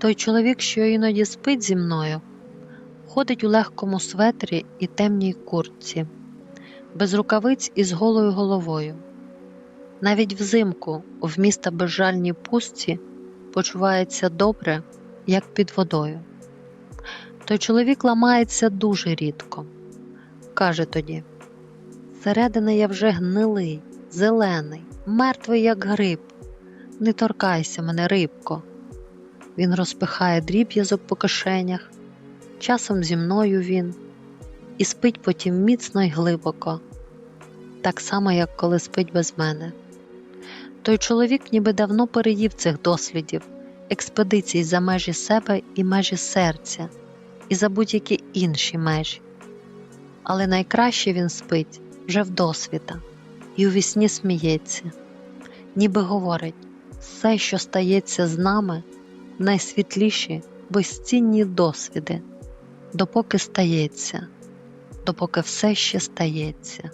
Той чоловік, що іноді спить зі мною, ходить у легкому светрі і темній куртці, без рукавиць і з голою головою. Навіть взимку в міста безжальній пустці почувається добре, як під водою. Той чоловік ламається дуже рідко. Каже тоді: Зсередини я вже гнилий, зелений, мертвий, як гриб. Не торкайся мене, рибко. Він розпихає дріб'язок по кишенях, часом зі мною він, і спить потім міцно й глибоко, так само, як коли спить без мене. Той чоловік ніби давно переїв цих дослідів, експедицій за межі себе і межі серця, і за будь-які інші межі. Але найкраще він спить вже вдосвіта, і у вісні сміється, ніби говорить, все, що стається з нами, найсвітліші, безцінні досвіди, допоки стається, допоки все ще стається.